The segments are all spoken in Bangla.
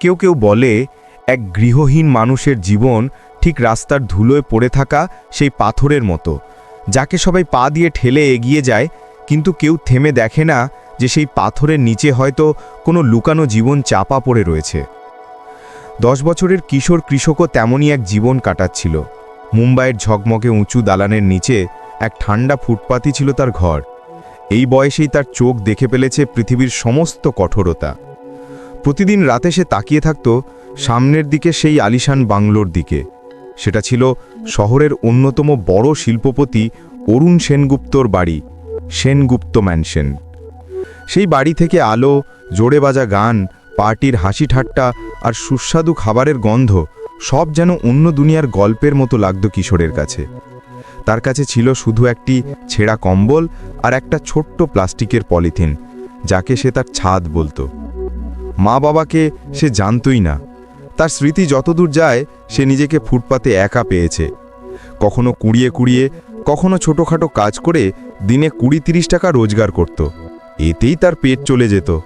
কেউ কেউ বলে, এক গৃহহীন মানুষের জীবন ঠিক রাস্তার ধুলোয় পড়ে থাকা সেই পাথরের মতো, যাকে সবাই পা দিয়ে ঠেলে এগিয়ে যায়, কিন্তু কেউ থেমে দেখে না যে সেই পাথরের নিচে হয়তো কোনো লুকানো জীবন চাপা পড়ে রয়েছে। দশ বছরের কিশোর কৃষকও তেমনই এক জীবন কাটাচ্ছিল। মুম্বাইয়ের ঝকমকে উঁচু দালানের নিচে এক ঠান্ডা ফুটপাতই ছিল তার ঘর। এই বয়সেই তার চোখ দেখে ফেলেছে পৃথিবীর সমস্ত কঠোরতা। প্রতিদিন রাতে সে তাকিয়ে থাকত সামনের দিকে সেই আলিশান বাংলোর দিকে। সেটা ছিল শহরের অন্যতম বড় শিল্পপতি অরুণ সেনগুপ্তর বাড়ি, সেনগুপ্ত ম্যানশন সেই বাড়ি থেকে আলো, জোরে বাজা গান, পার্টির হাসি ঠাট্টা আর সুস্বাদু খাবারের গন্ধ সব যেন অন্য দুনিয়ার গল্পের মতো লাগত কিশোরের কাছে। তার কাছে ছিল শুধু একটি ছেঁড়া কম্বল আর একটা ছোট্ট প্লাস্টিকের পলিথিন, যাকে সে তার ছাদ বলতো। মা বাবাকে সে জানতই না। তার স্মৃতি যতদূর যায়, সে নিজেকে ফুটপাতে একা পেয়েছে। কখনো কুড়িয়ে কুড়িয়ে, কখনো ছোটোখাটো কাজ করে দিনে কুড়ি তিরিশ টাকা রোজগার করত। এতেই তার পেট চলে যেত।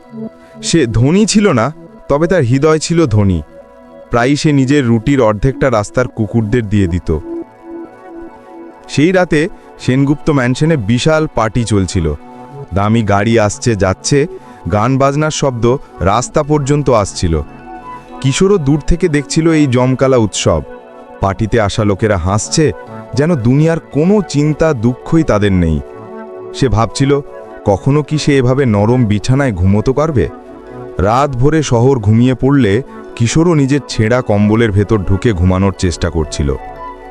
সে ধনী ছিল না, তবে তার হৃদয় ছিল ধনী। প্রায়ই সে নিজের রুটির অর্ধেকটা রাস্তার কুকুরদের দিয়ে দিত। সেই রাতে সেনগুপ্ত ম্যানশনে বিশাল পার্টি চলছিল। দামি গাড়ি আসছে, যাচ্ছে গান বাজনার শব্দ রাস্তা পর্যন্ত আসছিল। কিশোরও দূর থেকে দেখছিল এই জমকালা উৎসব। পার্টিতে আসা লোকেরা হাসছে যেন দুনিয়ার কোনো চিন্তা দুঃখই তাদের নেই। সে ভাবছিল, কখনো কি সে এভাবে নরম বিছানায় ঘুমোতে পারবে? রাত ভরে শহর ঘুমিয়ে পড়লে কিশোরও নিজের ছেঁড়া কম্বলের ভেতর ঢুকে ঘুমানোর চেষ্টা করছিল।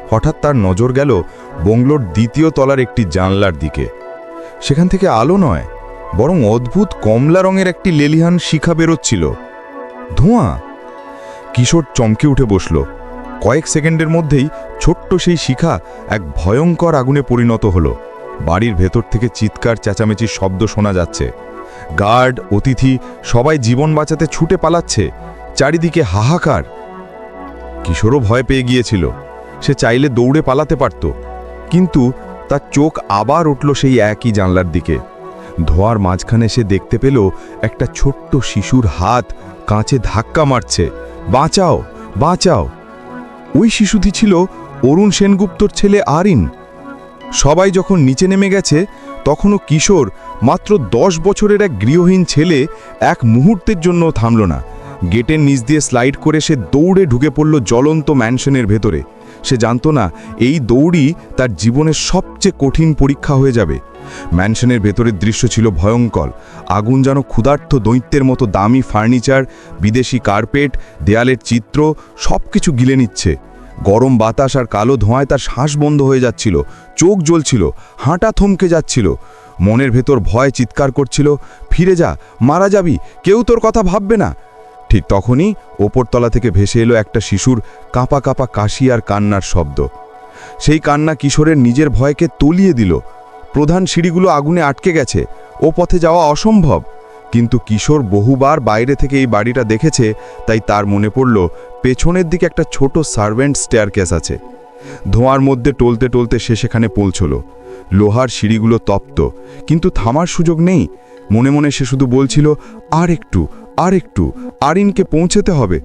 হঠাৎ তার নজর গেল বংলোর দ্বিতীয় তলার একটি জানলার দিকে। সেখান থেকে আলো নয় বরং অদ্ভুত কমলা রঙের একটি লেলিহান শিখা বেরোচ্ছিল। ধোঁয়া! কিশোর চমকে উঠে বসল। কয়েক সেকেন্ডের মধ্যেই ছোট্ট সেই শিখা এক ভয়ঙ্কর আগুনে পরিণত হলো। বাড়ির ভেতর থেকে চিৎকার, চেঁচামেচির শব্দ শোনা যাচ্ছে। গার্ড, অতিথি, সবাই জীবন বাঁচাতে ছুটে পালাচ্ছে। চারিদিকে হাহাকার। কিশোরও ভয় পেয়ে গিয়েছিল। সে চাইলে দৌড়ে পালাতে পারত। কিন্তু তার চোখ আবার উঠল সেই একই জানলার দিকে। ধোয়ার মাঝখানে সে দেখতে পেল একটা ছোট্ট শিশুর হাত কাঁচে ধাক্কা মারছে। বাঁচাও বাঁচাও। ওই শিশুটি ছিল অরুণ সেনগুপ্তর ছেলে আরিন। সবাই যখন নিচে নেমে গেছে, তখনও কিশোর, মাত্র দশ বছরের এক গৃহহীন ছেলে এক মুহূর্তের জন্য থামল না। গেটের নিচ দিয়ে স্লাইড করে সে দৌড়ে ঢুকে পড়ল জ্বলন্ত ম্যানশনের ভেতরে। সে জানত না, এই দৌড়ই তার জীবনের সবচেয়ে কঠিন পরীক্ষা হয়ে যাবে। ম্যানশনের ভেতরের দৃশ্য ছিল ভয়ঙ্কর। আগুন যেন ক্ষুধার্থ দৈত্যের মতো দামি ফার্নিচার, বিদেশি কার্পেট, দেয়ালের চিত্র সব কিছু গিলে নিচ্ছে। গরম বাতাস আর কালো ধোঁয়ায় তার শ্বাস বন্ধ হয়ে যাচ্ছিল, চোখ জ্বলছিল, হাঁটা থমকে যাচ্ছিল। মনের ভেতর ভয় চিৎকার করছিল, ফিরে যা, মারা যাবি, কেউ তোর কথা ভাববে না। ঠিক তখনই ওপরতলা থেকে ভেসে এলো একটা শিশুর কাঁপা কাঁপা কাশি আর কান্নার শব্দ। সেই কান্না কিশোরের নিজের ভয়কে তলিয়ে দিল। প্রধান সিঁড়িগুলো আগুনে আটকে গেছে। ও পথে যাওয়া অসম্ভব। কিন্তু কিশোর বহুবার বাইরে থেকে এই বাড়িটা দেখেছে, তাই তার মনে পড়ল, পেছনের দিকে একটা ছোট সার্ভেন্ট স্টেয়ার স্টেয়ারকেস আছে। ধোঁয়ার মধ্যে টলতে টলতে সে সেখানে পৌঁছল। লোহার সিঁড়িগুলো তপ্ত, কিন্তু থামার সুযোগ নেই। মনে মনে সে শুধু বলছিল আর একটু আর একটু আরিনকে পৌঁছতে হবে।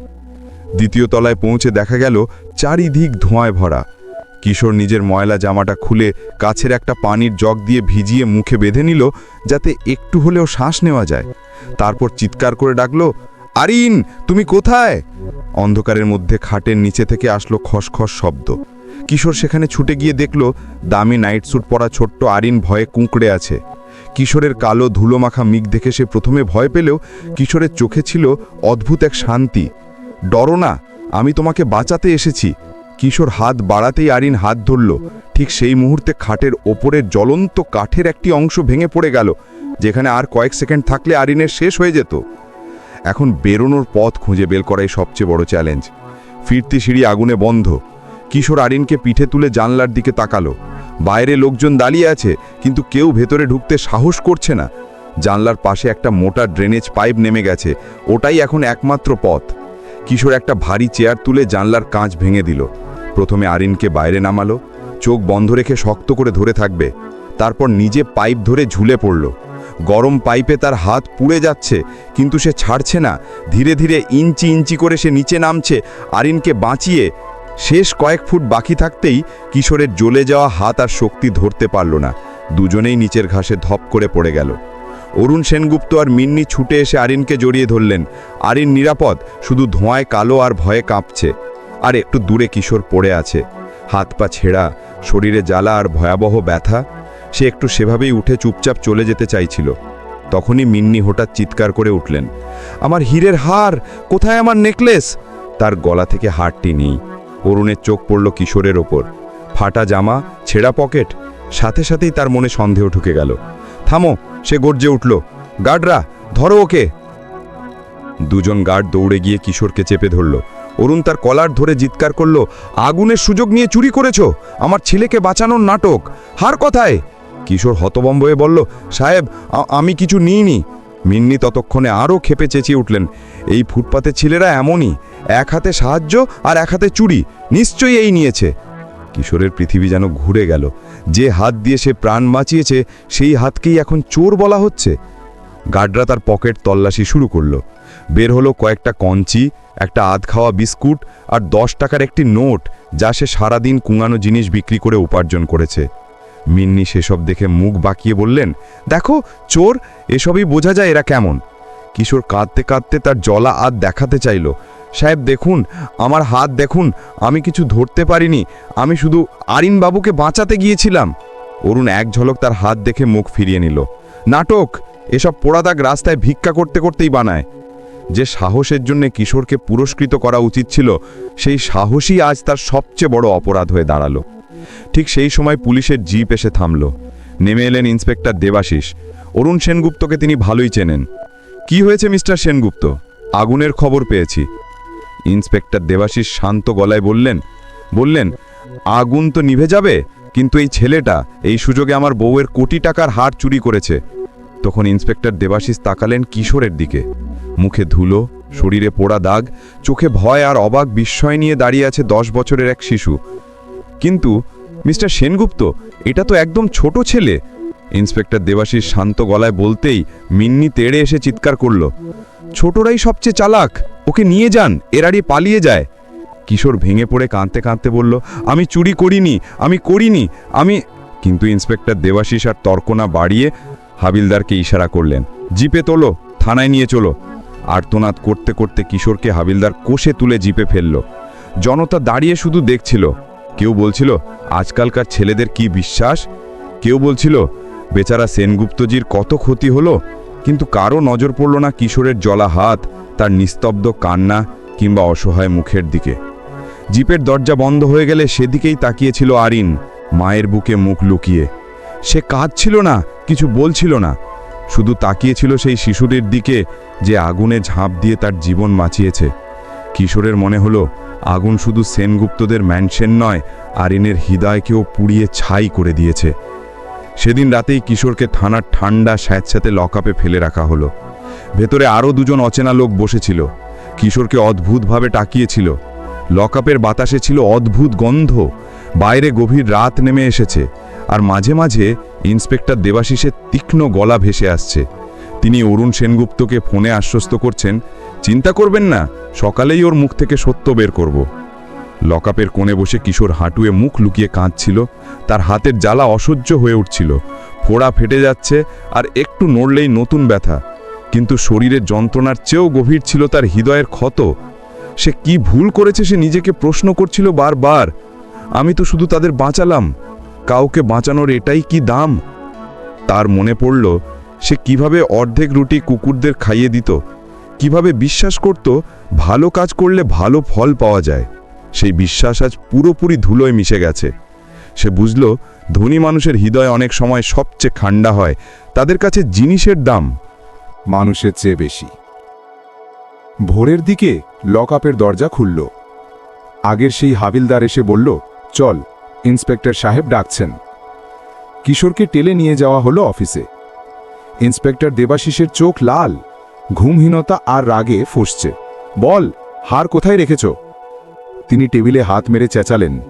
দ্বিতীয় তলায় পৌঁছে দেখা গেল, চারিদিক ধোঁয়ায় ভরা। কিশোর নিজের ময়লা জামাটা খুলে কাছের একটা পানির জগ দিয়ে ভিজিয়ে মুখে বেঁধে নিল, যাতে একটু হলেও শ্বাস নেওয়া যায়। তারপর চিৎকার করে ডাকলো, আরিন, তুমি কোথায়? অন্ধকারের মধ্যে খাটের নিচে থেকে আসলো খসখস শব্দ। কিশোর সেখানে ছুটে গিয়ে দেখল, দামি নাইট স্যুট পরা ছোট্ট আরিন ভয়ে কুঁকড়ে আছে। কিশোরের কালো ধুলোমাখা মিক দেখে সে প্রথমে ভয় পেলেও কিশোরের চোখে ছিল অদ্ভুত এক শান্তি। ডরো না, আমি তোমাকে বাঁচাতে এসেছি। কিশোর হাত বাড়াতেই আরিন হাত ধরল। ঠিক সেই মুহূর্তে খাটের ওপরের জ্বলন্ত কাঠের একটি অংশ ভেঙে পড়ে গেল, যেখানে আর কয়েক সেকেন্ড থাকলে আরিনের শেষ হয়ে যেত। এখন বেরোনোর পথ খুঁজে বের করাই সবচেয়ে বড় চ্যালেঞ্জ। ফিরতি সিঁড়ি আগুনে বন্ধ। কিশোর আরিনকে পিঠে তুলে জানলার দিকে তাকালো। বাইরে লোকজন দাঁড়িয়ে আছে, কিন্তু কেউ ভেতরে ঢুকতে সাহস করছে না। জানলার পাশে একটা মোটা ড্রেনেজ পাইপ নেমে গেছে। ওটাই এখন একমাত্র পথ। কিশোর একটা ভারী চেয়ার তুলে জানলার কাঁচ ভেঙে দিল। প্রথমে আরিনকে বাইরে নামালো, চোখ বন্ধ রেখে শক্ত করে ধরে থাকবে, তারপর নিজে পাইপ ধরে ঝুলে পড়ল। গরম পাইপে তার হাত পুড়ে যাচ্ছে, কিন্তু সে ছাড়ছে না। ধীরে ধীরে ইঞ্চি ইঞ্চি করে সে নিচে নামছে। আরিনকে বাঁচিয়ে শেষ কয়েক ফুট বাকি থাকতেই কিশোরের জ্বলে যাওয়া হাত আর শক্তি ধরতে পারল না। দুজনেই নিচের ঘাসে ধপ করে পড়ে গেল। অরুণ সেনগুপ্ত আর মিন্নি ছুটে এসে আরিনকে জড়িয়ে ধরলেন। আরিন নিরাপদ, শুধু ধোঁয়ায় কালো আর ভয়ে কাঁপছে। আর, একটু দূরে কিশোর পড়ে আছে। হাত পা ছেঁড়া, শরীরে জ্বালা আর ভয়াবহ ব্যথা। সে একটু সেভাবেই উঠে চুপচাপ চলে যেতে চাইছিল। তখনই মিন্নি হঠাৎ চিৎকার করে উঠলেন, আমার হীরের হার, কোথায় আমার নেকলেস? তার গলা থেকে হারটি নেই। অরুণের চোখ পড়ল কিশোরের ওপর। ফাটা জামা, ছেঁড়া পকেট, সাথে সাথেই তার মনে সন্দেহ ঢুকে গেল। থামো সে গর্জে উঠল, গার্ডরা, ধরো ওকে! দুজন গার্ড দৌড়ে গিয়ে কিশোরকে চেপে ধরল। অরুণ তার কলার ধরে জিৎকার করল, আগুনের সুযোগ নিয়ে চুরি করেছ! আমার ছেলেকে বাঁচানোর নাটক! হার কথায়? কিশোর হতবম্ব হয়ে বলল, সাহেব আমি কিছু নিইনি। মিন্নি ততক্ষণে আরও খেপে চেঁচিয়ে উঠলেন, এই ফুটপাতের ছেলেরা এমনই, এক হাতে সাহায্য আর এক হাতে চুরি, নিশ্চয়ই এই নিয়েছে। কিশোরের পৃথিবী যেন ঘুরে গেল। যে হাত দিয়ে সে প্রাণ বাঁচিয়েছে, সেই হাতকেই এখন চোর বলা হচ্ছে। গার্ডরা তার পকেট তল্লাশি শুরু করল। বের হলো কয়েকটা কঞ্চি, একটা আধ খাওয়া বিস্কুট আর দশ টাকার একটি নোট, যা সে সারাদিন কুঙানো জিনিস বিক্রি করে উপার্জন করেছে। মিন্নি সেসব দেখে মুখ বাঁকিয়ে বললেন, দেখো, চোর, এসবই বোঝা যায় এরা কেমন। কিশোর কাঁদতে কাঁদতে তার জলা আধ দেখাতে চাইল। সাহেব, দেখুন, আমার হাত দেখুন, আমি কিছু ধরতে পারিনি, আমি শুধু আরিন বাবুকে বাঁচাতে গিয়েছিলাম। অরুণ এক ঝলক তার হাত দেখে মুখ ফিরিয়ে নিল। নাটক, এসব পোড়াদাগ রাস্তায় ভিক্ষা করতে করতেই বানায়। যে সাহসের জন্য কিশোরকে পুরস্কৃত করা উচিত ছিল, সেই সাহসই আজ তার সবচেয়ে বড় অপরাধ হয়ে দাঁড়াল। ঠিক সেই সময় পুলিশের জিপ এসে থামল। নেমে এলেন ইন্সপেক্টর দেবাশিস। অরুণ সেনগুপ্তকে তিনি ভালোই চেনেন। কি হয়েছে মিস্টার সেনগুপ্ত? আগুনের খবর পেয়েছি। ইন্সপেক্টর দেবাশিস শান্ত গলায় বললেন বললেন, আগুন তো নিভে যাবে, কিন্তু এই ছেলেটা এই সুযোগে আমার বউয়ের কোটি টাকার হার চুরি করেছে। তখন ইন্সপেক্টর দেবাশিস তাকালেন কিশোরের দিকে। মুখে ধুলো, শরীরে পোড়া দাগ, চোখে ভয় আর অবাক বিস্ময় নিয়ে দাঁড়িয়ে আছে দশ বছরের এক শিশু। কিন্তু, মিস্টার সেনগুপ্ত, এটা তো একদম ছোট ছেলে। ইন্সপেক্টর দেবাশিস শান্ত গলায় বলতেই মিন্নি তেড়ে এসে চিৎকার করল, ছোটরাই সবচেয়ে চালাক। ওকে নিয়ে যান এরাড়ি পালিয়ে যায়। কিশোর ভেঙে পড়ে কাঁদতে কাঁদতে বলল, আমি চুরি করিনি, আমি করিনি, আমি কিন্তু ইন্সপেক্টর দেবাশিস আর তর্ক না বাড়িয়ে হাবিলদারকে ইশারা করলেন, জিপে তোলো, থানায় নিয়ে চলো। আর্তনাদ করতে করতে কিশোরকে হাবিলদার কোষে তুলে জিপে ফেলল। জনতা দাঁড়িয়ে শুধু দেখছিল। কেউ বলছিল, আজকালকার ছেলেদের কি বিশ্বাস? কেউ বলছিল, বেচারা সেনগুপ্তজির কত ক্ষতি হলো? কিন্তু কারও নজর পড়ল না কিশোরের জলা হাত তার নিস্তব্ধ কান্না কিংবা অসহায় মুখের দিকে। জিপের দরজা বন্ধ হয়ে গেলে সেদিকেই তাকিয়েছিল আরিন, মায়ের বুকে মুখ লুকিয়ে। সে কাঁদছিল না, কিছু বলছিল না। শুধু তাকিয়েছিল সেই শিশুটির দিকে যে আগুনে ঝাঁপ দিয়ে তার জীবন বাঁচিয়েছে। কিশোরের মনে হলো, আগুন শুধু সেনগুপ্তদের ম্যানশন নয়, আরিনের হৃদয়কেও পুড়িয়ে ছাই করে দিয়েছে। সেদিন রাতেই কিশোরকে থানার ঠান্ডা স্যাঁতস্যাঁতে লকআপে ফেলে রাখা হলো। ভেতরে আরও দুজন অচেনা লোক বসেছিল। কিশোরকে অদ্ভুতভাবে টাকিয়েছিল। লকআপের বাতাসে ছিল অদ্ভুত গন্ধ। বাইরে গভীর রাত নেমে এসেছে। আর মাঝে মাঝে ইন্সপেক্টর দেবাশিসের তীক্ষ্ণ গলা ভেসে আসছে। তিনি অরুণ সেনগুপ্তকে ফোনে আশ্বস্ত করছেন, চিন্তা করবেন না, সকালেই ওর মুখ থেকে সত্য বের করব। লকআপের কোণে বসে কিশোর হাঁটুয়ে মুখ লুকিয়ে কাঁদছিল। তার হাতের জ্বালা অসহ্য হয়ে উঠছিল। ফোড়া ফেটে যাচ্ছে আর একটু নড়লেই নতুন ব্যথা। কিন্তু শরীরের যন্ত্রণার চেয়েও গভীর ছিল তার হৃদয়ের ক্ষত। সে কি ভুল করেছে সে নিজেকে প্রশ্ন করছিল বারবার। আমি তো শুধু তাদের বাঁচালাম। কাউকে বাঁচানোর এটাই কি দাম? তার মনে পড়ল, সে কীভাবে অর্ধেক রুটি কুকুরদের খাইয়ে দিত। কীভাবে বিশ্বাস করত, ভালো কাজ করলে ভালো ফল পাওয়া যায়। সেই বিশ্বাস আজ পুরোপুরি ধুলোয় মিশে গেছে। সে বুঝল, ধনী মানুষের হৃদয় অনেক সময় সবচেয়ে ঠান্ডা হয়। তাদের কাছে জিনিসের দাম। মানুষের চেয়ে বেশি। ভোরের দিকে লকআপের দরজা খুলল। আগের সেই হাবিলদার এসে বলল, চল, ইন্সপেক্টর সাহেব ডাকছেন। কিশোরকে টেলে নিয়ে যাওয়া হলো অফিসে। ইন্সপেক্টর দেবাশিসের চোখ লাল, ঘুমহীনতা আর রাগে ফুসছে। বল, হার কোথায় রেখেছ? তিনি টেবিলে হাত মেরে চেঁচালেন।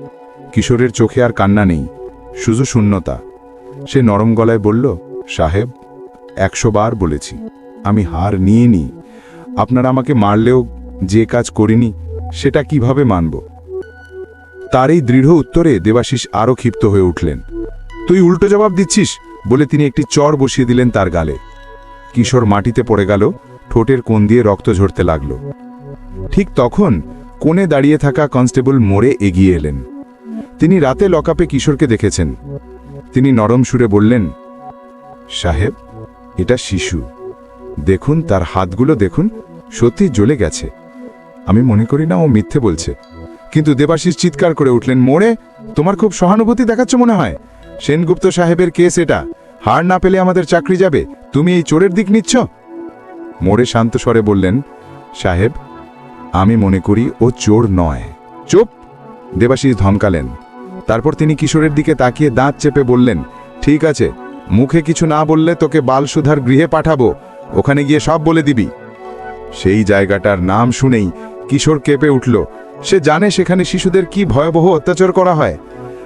কিশোরের চোখে আর কান্না নেই, শুধু শূন্যতা। সে নরম গলায় বলল, সাহেব, একশো বার বলেছি। আমি হার নিয়ে নি আপনারা আমাকে মারলেও যে কাজ করিনি, সেটা কীভাবে মানব? তার এই দৃঢ় উত্তরে দেবাশিস আরও ক্ষিপ্ত হয়ে উঠলেন। তুই উল্টো জবাব দিচ্ছিস? বলে তিনি একটি চর বসিয়ে দিলেন তার গালে। কিশোর মাটিতে পড়ে গেল, ঠোঁটের কোণ দিয়ে রক্ত ঝরতে লাগল। ঠিক তখন কোণে দাঁড়িয়ে থাকা কনস্টেবল মোড়ে এগিয়ে এলেন। তিনি রাতে লকআপে কিশোরকে দেখেছেন। তিনি নরম সুরে বললেন, সাহেব, এটা শিশু। দেখুন, তার হাতগুলো দেখুন, সত্যি জ্বলে গেছে। আমি মনে করি না ও মিথ্যে বলছে। কিন্তু দেবাশিস চিৎকার করে উঠলেন, মোড়ে, তোমার খুব সহানুভূতি দেখাচ্ছ মনে হয়। সেনগুপ্ত সাহেবের কেস এটা। হার না পেলে আমাদের চাকরি যাবে। তুমি এই চোরের দিক নিচ্ছ? মোড়ে শান্ত স্বরে বললেন, সাহেব, আমি মনে করি ও চোর নয়। চুপ! দেবাশিস ধমকালেন। তারপর তিনি কিশোরের দিকে তাকিয়ে দাঁত চেপে বললেন, ঠিক আছে, মুখে কিছু না বললে তোকে বালসুধার গৃহে পাঠাবো। ওখানে গিয়ে সব বলে দিবি। সেই জায়গাটার নাম শুনেই কিশোর কেঁপে উঠল। সে জানে সেখানে শিশুদের কি ভয়াবহ অত্যাচার করা হয়।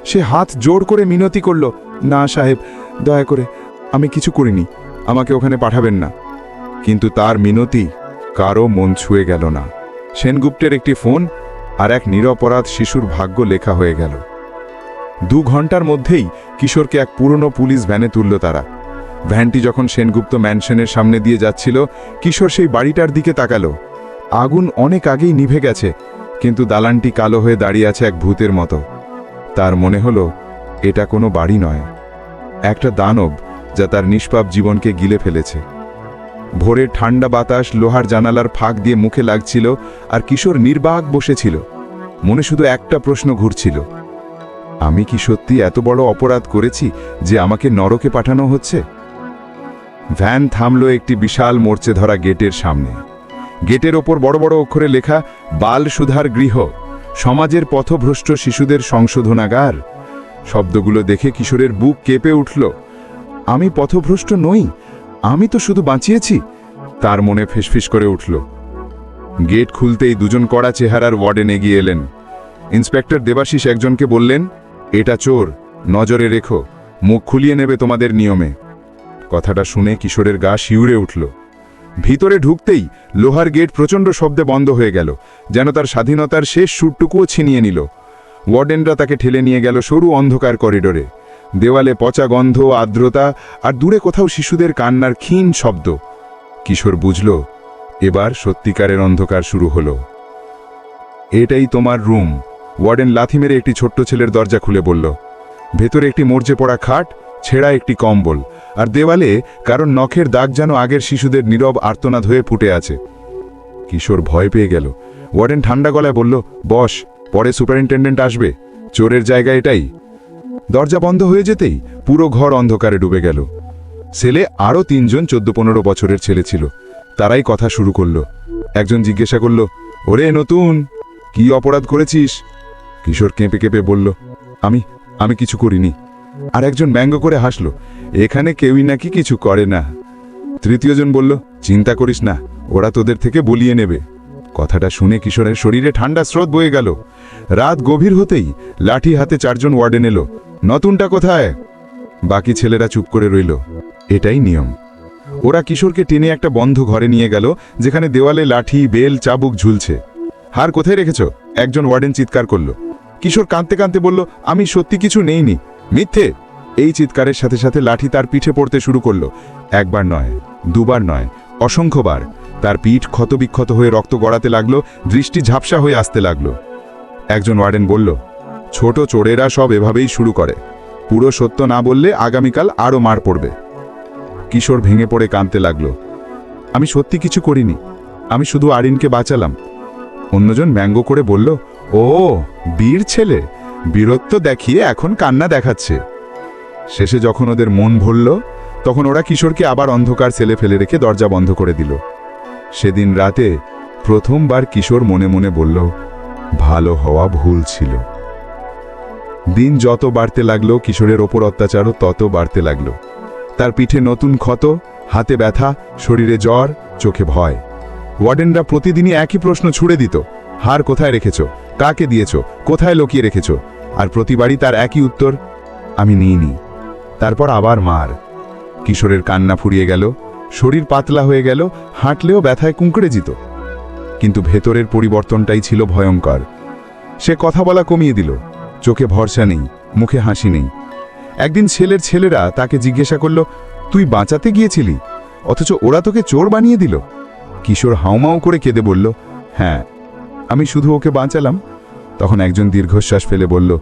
সে হাত জোর করে মিনতি করল, না সাহেব, দয়া করে, আমি কিছু করিনি, আমাকে ওখানে পাঠাবেন না। কিন্তু তার মিনতি কারও মন ছুঁয়ে গেল না। সেনগুপ্তের একটি ফোন আর এক নিরপরাধ শিশুর ভাগ্য লেখা হয়ে গেল। দু ঘণ্টার মধ্যেই কিশোরকে এক পুরনো পুলিশ ভ্যানে তুলল তারা। ভ্যানটি যখন সেনগুপ্ত ম্যানশনের সামনে দিয়ে যাচ্ছিল, কিশোর সেই বাড়িটার দিকে তাকালো। আগুন অনেক আগেই নিভে গেছে, কিন্তু দালানটি কালো হয়ে দাঁড়িয়ে আছে এক ভূতের মতো। তার মনে হলো, এটা কোনো বাড়ি নয়। একটা দানব যা তার নিষ্পাপ জীবনকে গিলে ফেলেছে। ভোরের ঠান্ডা বাতাস লোহার জানালার ফাঁক দিয়ে মুখে লাগছিল আর কিশোর নির্বাক বসেছিল। মনে শুধু একটা প্রশ্ন ঘুরছিল। আমি কি সত্যি এত বড় অপরাধ করেছি যে আমাকে নরকে পাঠানো হচ্ছে? ভ্যান থামলো একটি বিশাল মোর্চে ধরা গেটের সামনে। গেটের ওপর বড় বড় অক্ষরে লেখা, বাল সুধার গৃহ, সমাজের পথভ্রষ্ট শিশুদের সংশোধনাগার। শব্দগুলো দেখে কিশোরের বুক কেঁপে উঠল। আমি পথভ্রষ্ট নই, আমি তো শুধু বাঁচিয়েছি। তার মনে ফিসফিস করে উঠল। গেট খুলতেই দুজন কড়া চেহারার ওয়ার্ডেন এগিয়ে এলেন। ইন্সপেক্টর দেবাশিস একজনকে বললেন, এটা চোর, নজরে রেখো, মুখ খুলিয়ে নেবে তোমাদের নিয়মে। কথাটা শুনে কিশোরের গা শিউরে উঠল। ভিতরে ঢুকতেই লোহার গেট প্রচণ্ড শব্দে বন্ধ হয়ে গেল, যেন তার স্বাধীনতার শেষ সুরটুকুও ছিনিয়ে নিল। ওয়ার্ডেনরা তাকে ঠেলে নিয়ে গেল সরু অন্ধকার করিডোরে। দেওয়ালে পচা গন্ধ, আর্দ্রতা আর দূরে কোথাও শিশুদের কান্নার ক্ষীণ শব্দ। কিশোর বুঝল, এবার সত্যিকারের অন্ধকার শুরু হলো। এটাই তোমার রুম, ওয়ার্ডেন লাথি মেরে একটি ছোট্ট ছেলের দরজা খুলে বলল। ভেতরে একটি মরচে পড়া খাট ছেঁড়া একটি কম্বল, আর দেওয়ালে কারণ নখের দাগ যেন আগের শিশুদের নীরব আর্তনাদ হয়ে ফুটে আছে। কিশোর ভয় পেয়ে গেল। ওয়ার্ডেন ঠান্ডা গলায় বলল, বস, পরে সুপারিনটেন্ডেন্ট আসবে। চোরের জায়গা এটাই। দরজা বন্ধ হয়ে যেতেই পুরো ঘর অন্ধকারে ডুবে গেল। ছেলে আরও তিনজন চোদ্দ পনেরো বছরের ছেলে ছিল। তারাই কথা শুরু করল। একজন জিজ্ঞাসা করল, ওরে নতুন, কি অপরাধ করেছিস? কিশোর কেঁপে কেঁপে বলল, আমি আমি কিছু করিনি। আর একজন ব্যঙ্গ করে হাসলো, এখানে কেউই নাকি কিছু করে না। তৃতীয়জন বলল, চিন্তা করিস না, ওরা তোদের থেকে বলিয়ে নেবে। কথাটা শুনে কিশোরের শরীরে ঠান্ডা স্রোত বয়ে গেল। রাত গভীর হতেই লাঠি হাতে চারজন ওয়ার্ডেন এলো, নতুনটা কোথায়? বাকি ছেলেরা চুপ করে রইল। এটাই নিয়ম। ওরা কিশোরকে টেনে একটা বন্ধ ঘরে নিয়ে গেল, যেখানে দেওয়ালে লাঠি, বেল, চাবুক ঝুলছে। হার, কোথায় রেখেছ? একজন ওয়ার্ডেন চিৎকার করল। কিশোর কাঁদতে কাঁদতে বলল, আমি সত্যি কিছু নেইনি। মিথ্যে? এই চিৎকারের সাথে সাথে লাঠি তার পিঠে পড়তে শুরু করল। একবার নয়, দুবার নয়, অসংখ্যবার। তার পিঠ ক্ষতবিক্ষত হয়ে রক্ত গড়াতে লাগল, দৃষ্টি ঝাপসা হয়ে আসতে লাগল। একজন ওয়ার্ডেন বলল, ছোট চোরেরা সব এভাবেই শুরু করে। পুরো সত্য না বললে আগামীকাল আরও মার পড়বে। কিশোর ভেঙে পড়ে কাঁদতে লাগল, আমি সত্যি কিছু করিনি। আমি শুধু আরিনকে বাঁচালাম। অন্যজন ব্যঙ্গ করে বলল ও বীর ছেলে! বীরত্ব দেখিয়ে এখন কান্না দেখাচ্ছে। শেষে যখন ওদের মন ভরল, তখন ওরা কিশোরকে আবার অন্ধকার ছেলে ফেলে রেখে দরজা বন্ধ করে দিল। সেদিন রাতে প্রথমবার কিশোর মনে মনে বলল, ভালো হওয়া ভুল ছিল। দিন যত বাড়তে লাগল, কিশোরের ওপর অত্যাচারও তত বাড়তে লাগল। তার পিঠে নতুন ক্ষত, হাতে ব্যথা, শরীরে জ্বর, চোখে ভয়। ওয়ার্ডেনরা প্রতিদিনই একই প্রশ্ন ছুড়ে দিত হার কোথায় রেখেছ? কাকে দিয়েছ? কোথায় লুকিয়ে রেখেছ? আর প্রতিবারই তার একই উত্তর, আমি নিইনি। তারপর আবার মার। কিশোরের কান্না ফুরিয়ে গেল, শরীর পাতলা হয়ে গেল, হাঁটলেও ব্যথায় কুঁকড়ে যেত কিন্তু ভেতরের পরিবর্তনটাই ছিল ভয়ঙ্কর। সে কথা বলা কমিয়ে দিল, চোখে ভরসা নেই, মুখে হাসি নেই। একদিন ছেলের ছেলেরা তাকে জিজ্ঞাসা করল, তুই বাঁচাতে গিয়েছিলি? অথচ ওরা তোকে চোর বানিয়ে দিল? কিশোর হাউমাউ করে কেঁদে বলল হ্যাঁ আমি শুধু ওকে বাঁচালাম। তখন একজন দীর্ঘশ্বাস ফেলে বলল,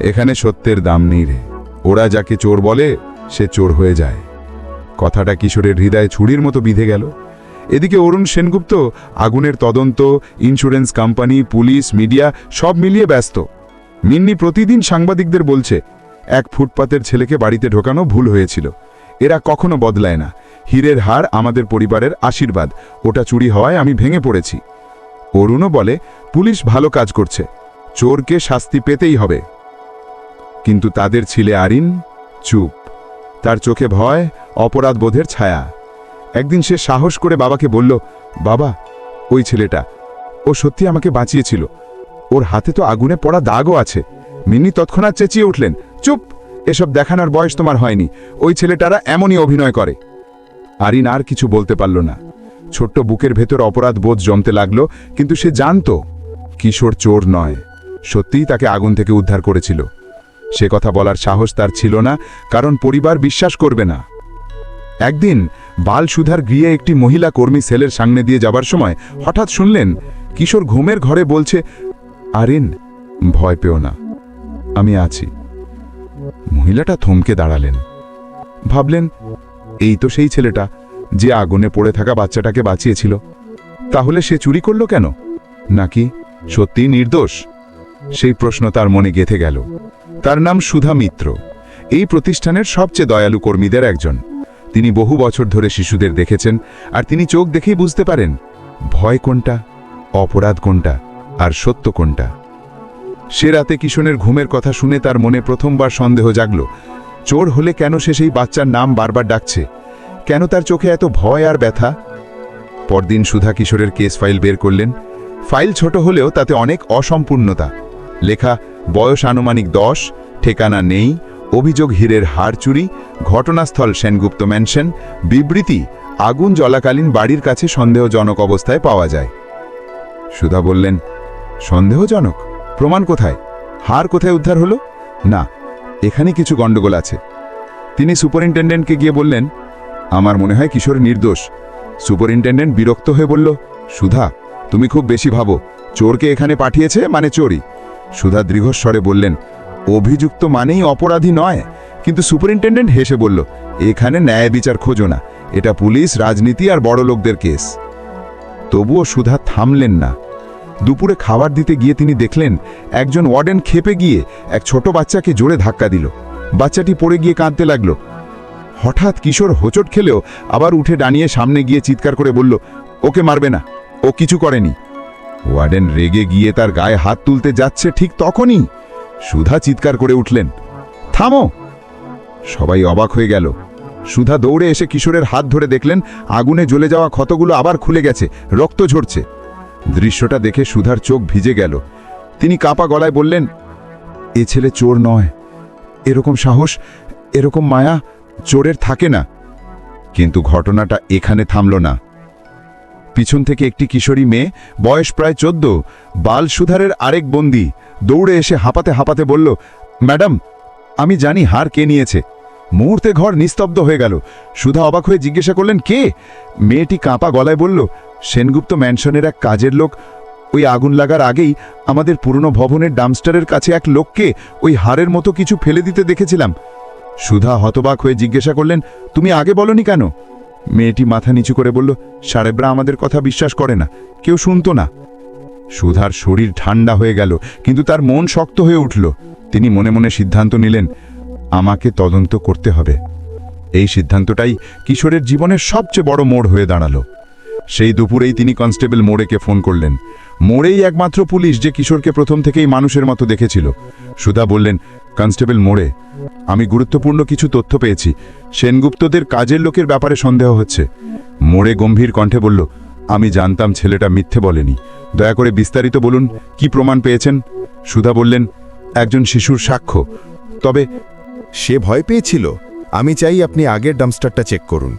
এখানে সত্যের দাম নেই রে। ওরা যাকে চোর বলে, সে চোর হয়ে যায়। কথাটা কিশোরের হৃদয়ে ছুরির মতো বিঁধে গেল। এদিকে অরুণ সেনগুপ্ত, আগুনের তদন্ত ইন্স্যুরেন্স কোম্পানি পুলিশ মিডিয়া সব মিলিয়ে ব্যস্ত। মিন্নি প্রতিদিন সাংবাদিকদের বলছে, এক ফুটপাতের ছেলেকে বাড়িতে ঢোকানো ভুল হয়েছিল। এরা কখনো বদলায় না। হীরের হার আমাদের পরিবারের আশীর্বাদ। ওটা চুরি হওয়ায় আমি ভেঙে পড়েছি। অরুণও বলে, পুলিশ ভালো কাজ করছে। চোরকে শাস্তি পেতেই হবে। কিন্তু তাদের ছিলে আরিন চুপ। তার চোখে ভয়, অপরাধ বোধের ছায়া। একদিন সে সাহস করে বাবাকে বলল, বাবা, ওই ছেলেটা, ও সত্যি আমাকে বাঁচিয়েছিল। ওর হাতে তো আগুনে পড়া দাগও আছে। মিনি তৎক্ষণাৎ চেঁচিয়ে উঠলেন, চুপ! এসব দেখানোর বয়স তোমার হয়নি। ওই ছেলেটারা এমনই অভিনয় করে। আরিন আর কিছু বলতে পারল না। ছোট্ট বুকের ভেতর অপরাধ বোধ জমতে লাগল, কিন্তু সে জানতো কিশোর চোর নয়। সত্যিই তাকে আগুন থেকে উদ্ধার করেছিল। সে কথা বলার সাহস তার ছিল না, কারণ পরিবার বিশ্বাস করবে না। একদিন বাল সুধার গৃহে একটি মহিলা কর্মী সেলের সামনে দিয়ে যাবার সময় হঠাৎ শুনলেন, কিশোর ঘুমের ঘরে বলছে, আরিন, ভয় পেও না, আমি আছি। মহিলাটা থমকে দাঁড়ালেন। ভাবলেন, এই তো সেই ছেলেটা যে আগুনে পড়ে থাকা বাচ্চাটাকে বাঁচিয়েছিল, তাহলে সে চুরি করল কেন? নাকি সত্যি নির্দোষ? সেই প্রশ্ন তার মনে গেঁথে গেল। তার নাম সুধা মিত্র। এই প্রতিষ্ঠানের সবচেয়ে দয়ালু কর্মীদের একজন। তিনি বহু বছর ধরে শিশুদের দেখেছেন আর তিনি চোখ দেখেই বুঝতে পারেন, ভয় কোনটা, অপরাধ কোনটা আর সত্য কোনটা। সে রাতে কিশোরের ঘুমের কথা শুনে তার মনে প্রথমবার সন্দেহ জাগল, চোর হলে কেন সে সেই বাচ্চার নাম বারবার ডাকছে? কেন তার চোখে এত ভয় আর ব্যথা? পরদিন সুধা কিশোরের কেস ফাইল বের করলেন। ফাইল ছোট হলেও তাতে অনেক অসম্পূর্ণতা। লেখা, বয়স আনুমানিক দশ, ঠিকানা নেই, অভিযোগ হীরের হার চুরি, ঘটনাস্থল সেনগুপ্ত ম্যানশন, বিবৃতি, আগুন জ্বলাকালীন বাড়ির কাছে সন্দেহজনক অবস্থায় পাওয়া যায়। সুধা বললেন, সন্দেহজনক? প্রমাণ কোথায়? হার কোথায় উদ্ধার হলো? না এখানে কিছু গণ্ডগোল আছে। তিনি সুপারিনটেন্ডেন্টকে গিয়ে বললেন আমার মনে হয় কিশোর নির্দোষ। সুপারিনটেন্ডেন্ট বিরক্ত হয়ে বলল, সুধা, তুমি খুব বেশি ভাবো। চোরকে এখানে পাঠিয়েছে মানে চোরই। সুধা দীর্ঘস্বরে বললেন, অভিযুক্ত মানেই অপরাধী নয়। কিন্তু সুপারিনটেন্ডেন্ট হেসে বলল, এখানে ন্যায় বিচার খোঁজো না। এটা পুলিশ, রাজনীতি আর বড় লোকদের কেস। তবুও সুধা থামলেন না। দুপুরে খাবার দিতে গিয়ে তিনি দেখলেন, একজন ওয়ার্ডেন খেপে গিয়ে এক ছোট বাচ্চাকে জোরে ধাক্কা দিল। বাচ্চাটি পড়ে গিয়ে কাঁদতে লাগল। হঠাৎ কিশোর হোঁচট খেলেও আবার উঠে দাঁড়িয়ে সামনে গিয়ে চিৎকার করে বলল, ওকে মারবে না, ও কিছু করেনি। ওয়ার্ডেন রেগে গিয়ে তার গায়ে হাত তুলতে যাচ্ছে ঠিক তখনই। সুধা চিৎকার করে উঠলেন, থামো! সবাই অবাক হয়ে গেল। সুধা দৌড়ে এসে কিশোরের হাত ধরে দেখলেন, আগুনে জ্বলে যাওয়া ক্ষতগুলো আবার খুলে গেছে, রক্ত ঝরছে। দৃশ্যটা দেখে সুধার চোখ ভিজে গেল। তিনি কাপা গলায় বললেন, এ ছেলে চোর নয়। এরকম সাহস, এরকম মায়া চোরের থাকে না। কিন্তু ঘটনাটা এখানে থামল না। পিছন থেকে একটি কিশোরী মেয়ে, বয়স প্রায় চোদ্দ, বাল সুধারের আরেক বন্দি, দৌড়ে এসে হাঁপাতে হাঁপাতে বলল, ম্যাডাম, আমি জানি হার কে নিয়েছে। মুহূর্তে ঘর নিস্তব্ধ হয়ে গেল। সুধা অবাক হয়ে জিজ্ঞাসা করলেন, কে? মেয়েটি কাঁপা গলায় বলল, সেনগুপ্ত ম্যানশনের এক কাজের লোক। ওই আগুন লাগার আগেই আমাদের পুরনো ভবনের ডামস্টারের কাছে এক লোককে ওই হারের মতো কিছু ফেলে দিতে দেখেছিলাম। সুধা হতবাক হয়ে জিজ্ঞাসা করলেন, তুমি আগে বলনি কেন? মেয়েটি মাথা নিচু করে বলল, সারেবরা আমাদের কথা বিশ্বাস করে না, কেউ শুনতো না। সুধার শরীর ঠান্ডা হয়ে গেল, কিন্তু তার মন শক্ত হয়ে উঠল। তিনি মনে মনে সিদ্ধান্ত নিলেন, আমাকে তদন্ত করতে হবে। এই সিদ্ধান্তটাই কিশোরের জীবনের সবচেয়ে বড় মোড় হয়ে দাঁড়াল। সেই দুপুরেই তিনি কনস্টেবল মোড়েকে ফোন করলেন। মোড়েই একমাত্র পুলিশ যে কিশোরকে প্রথম থেকেই মানুষের মতো দেখেছিল। সুধা বললেন কনস্টেবল মোড়ে। আমি গুরুত্বপূর্ণ কিছু তথ্য পেয়েছি। সেনগুপ্তদের কাজের লোকের ব্যাপারে সন্দেহ হচ্ছে। মোড়ে গম্ভীর কণ্ঠে বলল, আমি জানতাম ছেলেটা মিথ্যে বলেনি। দয়া করে বিস্তারিত বলুন, কি প্রমাণ পেয়েছেন? সুধা বললেন, একজন শিশুর সাক্ষ্য। তবে সে ভয় পেয়েছিল। আমি চাই আপনি আগের ডাম্পস্টারটা চেক করুন।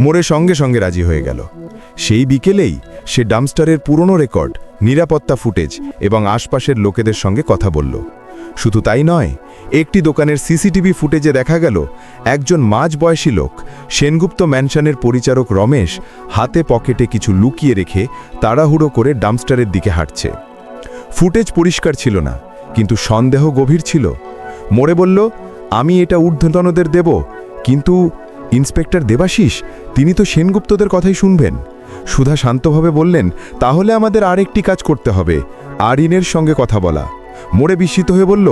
মোড়ে সঙ্গে সঙ্গে রাজি হয়ে গেল। সেই বিকেলেই সে ডাম্পস্টারের পুরনো রেকর্ড, নিরাপত্তা ফুটেজ এবং আশপাশের লোকেদের সঙ্গে কথা বলল। শুধু তাই নয়, একটি দোকানের সিসিটিভি ফুটেজে দেখা গেল একজন মাঝ বয়সী লোক। সেনগুপ্ত ম্যানশনের পরিচারক রমেশ হাতে পকেটে কিছু লুকিয়ে রেখে তাড়াহুড়ো করে ডাম্পস্টারের দিকে হাঁটছে। ফুটেজ পরিষ্কার ছিল না, কিন্তু সন্দেহ গভীর ছিল। মোড়ে বলল, আমি এটা ঊর্ধ্বতনদের দেব, কিন্তু ইন্সপেক্টর দেবাশিস, তিনি তো সেনগুপ্তদের কথাই শুনবেন। সুধা শান্তভাবে বললেন, তাহলে আমাদের আরেকটি কাজ করতে হবে, আরিনের সঙ্গে কথা বলা। মোড়ে বিস্মিত হয়ে বলল,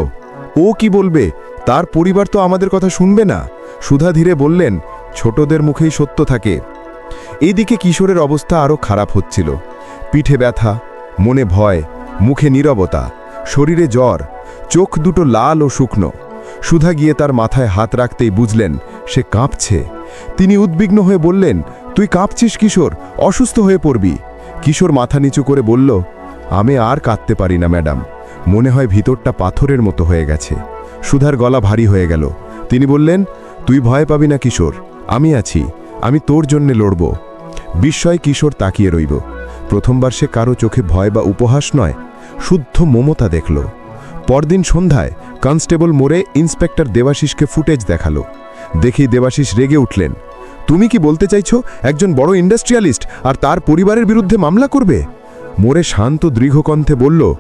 ও কি বলবে? তার পরিবার তো আমাদের কথা শুনবে না। সুধা ধীরে বললেন, ছোটদের মুখেই সত্য থাকে। এইদিকে কিশোরের অবস্থা আরও খারাপ হচ্ছিল। পিঠে ব্যথা, মনে ভয়, মুখে নীরবতা, শরীরে জ্বর, চোখ দুটো লাল ও শুকনো। সুধা গিয়ে তার মাথায় হাত রাখতেই বুঝলেন, সে কাঁপছে। তিনি উদ্বিগ্ন হয়ে বললেন, তুই কাঁপছিস কিশোর, অসুস্থ হয়ে পড়বি। কিশোর মাথা নিচু করে বলল, আমি আর কাঁদতে পারি না, ম্যাডাম। মনে হয় ভিতরটা পাথরের মতো হয়ে গেছে। সুধার গলা ভারী হয়ে গেল। তিনি বললেন, তুই ভয় পাবি না কিশোর। আমি আছি। আমি তোর জন্যে লড়ব। বিস্ময় কিশোর তাকিয়ে রইব প্রথমবার সে কারও চোখে ভয় বা উপহাস নয়, শুদ্ধ মমতা দেখল। পরদিন সন্ধ্যায় কনস্টেবল মোড়ে ইন্সপেক্টর দেবাশিসকে ফুটেজ দেখাল। দেখেই দেবাশিস রেগে উঠলেন। তুমি কি বলতে চাইছো? একজন বড় ইন্ডাস্ট্রিয়ালিস্ট আর তার পরিবারের বিরুদ্ধে মামলা করবে? মোড়ে শান্ত দৃঢ়কণ্ঠে বলল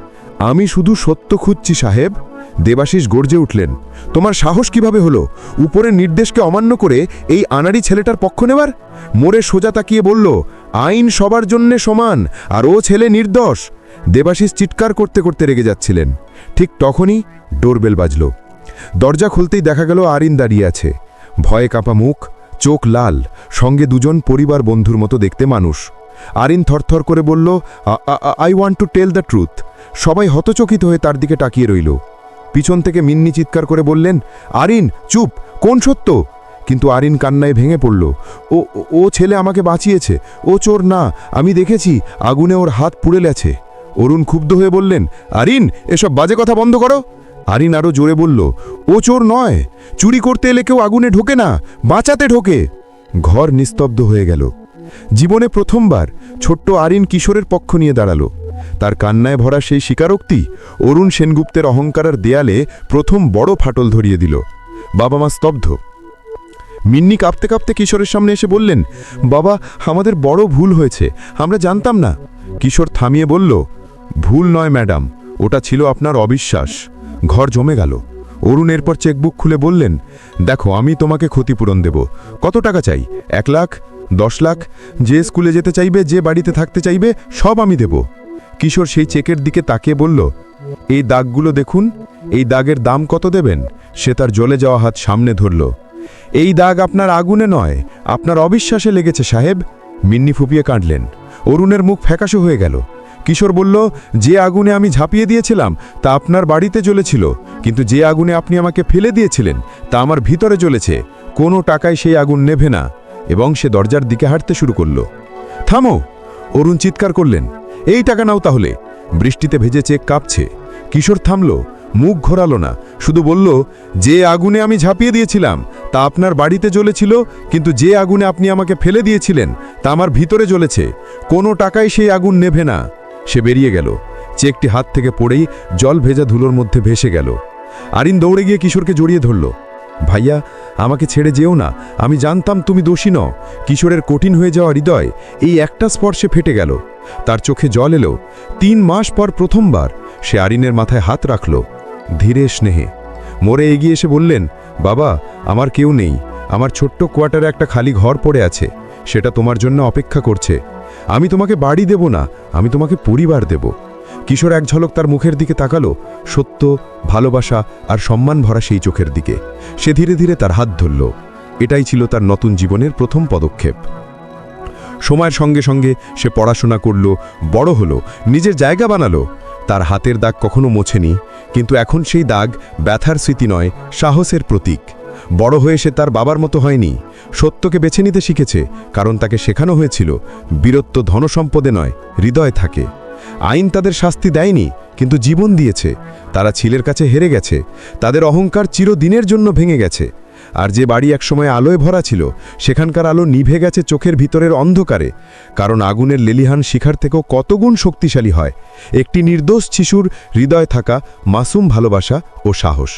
আমি শুধু সত্য খুঁজছি, সাহেব। দেবাশিস গর্জে উঠলেন, তোমার সাহস কীভাবে হলো? উপরের নির্দেশকে অমান্য করে এই আনাড়ি ছেলেটার পক্ষ নেবার? মোরে সোজা তাকিয়ে বলল, আইন সবার জন্যে সমান, আর ও ছেলে নির্দোষ। দেবাশিস চিৎকার করতে করতে রেগে যাচ্ছিলেন। ঠিক তখনই ডোরবেল বাজল। দরজা খুলতেই দেখা গেল আরিন দাঁড়িয়ে আছে। ভয়ে কাঁপা মুখ, চোখ লাল, সঙ্গে দুজন পরিবার বন্ধুর মতো দেখতে মানুষ। আরিন থরথর করে বলল I want to tell the truth সবাই হতচকিত হয়ে তার দিকে তাকিয়ে রইল। পিছন থেকে মিন্নি চিৎকার করে বললেন, আরিন, চুপ, কোন সত্য? কিন্তু আরিন কান্নায় ভেঙে পড়ল, ও, ও- ছেলে আমাকে বাঁচিয়েছে, ও চোর না, আমি দেখেছি, আগুনে ওর হাত পুড়ে গেছে। অরুণ ক্ষুব্ধ হয়ে বললেন, আরিন, এসব বাজে কথা বন্ধ করো। আরিন আরও জোরে বলল, ও চোর নয়, চুরি করতে এলে কেউ আগুনে ঢোকে না, বাঁচাতে ঢোকে। ঘর নিস্তব্ধ হয়ে গেল। জীবনে প্রথমবার ছোট্ট আরিন কিশোরের পক্ষ নিয়ে দাঁড়াল। তার কান্নায় ভরা সেই স্বীকারোক্তি অরুণ সেনগুপ্তের অহংকারের দেয়ালে প্রথম বড় ফাটল ধরিয়ে দিল। বাবা মা স্তব্ধ। মিন্নি কাঁপতে কাঁপতে কিশোরের সামনে এসে বললেন, বাবা, আমাদের বড় ভুল হয়েছে, আমরা জানতাম না। কিশোর থামিয়ে বলল, ভুল নয়, ম্যাডাম, ওটা ছিল আপনার অবিশ্বাস। ঘর জমে গেল। অরুণ এরপর চেকবুক খুলে বললেন, দেখো, আমি তোমাকে ক্ষতিপূরণ দেব। কত টাকা চাই? এক লাখ? দশ লাখ? যে স্কুলে যেতে চাইবে, যে বাড়িতে থাকতে চাইবে, সব আমি দেব। কিশোর সেই চেকের দিকে তাকিয়ে বলল, এই দাগগুলো দেখুন, এই দাগের দাম কত দেবেন? সে তার জ্বলে যাওয়া হাত সামনে ধরল, এই দাগ আপনার আগুনে নয়, আপনার অবিশ্বাসে লেগেছে, সাহেব। মিন্নি ফুপিয়ে কাঁদলেন, অরুণের মুখ ফ্যাকাশে হয়ে গেল। কিশোর বলল, যে আগুনে আমি ঝাঁপিয়ে দিয়েছিলাম, তা আপনার বাড়িতে জ্বলেছিল, কিন্তু যে আগুনে আপনি আমাকে ফেলে দিয়েছিলেন, তা আমার ভিতরে জ্বলেছে, কোনো টাকায় সেই আগুন নেভে না। এবং সে দরজার দিকে হাঁটতে শুরু করল। থামো! অরুণ চিৎকার করলেন এই টাকা নাও তাহলে। বৃষ্টিতে ভেজে চেক কাঁপছে। কিশোর থামল, মুখ ঘোরালো না। শুধু বলল, যে আগুনে আমি ঝাঁপিয়ে দিয়েছিলাম, তা আপনার বাড়িতে জ্বলেছিল, কিন্তু যে আগুনে আপনি আমাকে ফেলে দিয়েছিলেন, তা আমার ভিতরে জ্বলেছে। কোনো টাকায় সেই আগুন নেভে না। সে বেরিয়ে গেল। চেকটি হাত থেকে পড়েই জল ভেজা ধুলোর মধ্যে ভেসে গেল। আরিন দৌড়ে গিয়ে কিশোরকে জড়িয়ে ধরল। ভাইয়া, আমাকে ছেড়ে যেও না। আমি জানতাম তুমি দোষী ন কিশোরের কঠিন হয়ে যাওয়া হৃদয় এই একটা স্পর্শে ফেটে গেল। তার চোখে জল এলো। তিন মাস পর প্রথমবার সে আরিনের মাথায় হাত রাখল, ধীরে স্নেহে। মোড়ে এগিয়ে এসে বললেন, বাবা, আমার কেউ নেই। আমার ছোট্ট কোয়ার্টারে একটা খালি ঘর পড়ে আছে। সেটা তোমার জন্য অপেক্ষা করছে। আমি তোমাকে বাড়ি দেব না। আমি তোমাকে পরিবার দেব। কিশোর এক ঝলক তার মুখের দিকে তাকালো, সত্য, ভালোবাসা আর সম্মান ভরা সেই চোখের দিকে। সে ধীরে ধীরে তার হাত ধরল। এটাই ছিল তার নতুন জীবনের প্রথম পদক্ষেপ। সময়ের সঙ্গে সঙ্গে সে পড়াশোনা করল, বড় হলো, নিজের জায়গা বানালো। তার হাতের দাগ কখনো মোছেনি, কিন্তু এখন সেই দাগ ব্যথার স্মৃতি নয়, সাহসের প্রতীক। বড় হয়ে সে তার বাবার মতো হয়নি। সত্যকে বেছে নিতে শিখেছে, কারণ তাকে শেখানো হয়েছিল, বীরত্ব ধনসম্পদে নয়, হৃদয় থাকে। আইন তাদের শাস্তি দেয়নি, কিন্তু জীবন দিয়েছে। তারা ছিলের কাছে হেরে গেছে। তাদের অহংকার চিরদিনের জন্য ভেঙে গেছে। আর যে বাড়ি একসময় আলোয় ভরা ছিল, সেখানকার আলো নিভে গেছে চোখের ভিতরের অন্ধকারে। কারণ আগুনের লেলিহান শিখার থেকেও কতগুণ শক্তিশালী হয়। একটি নির্দোষ শিশুর হৃদয় থাকা মাসুম ভালোবাসা ও সাহস।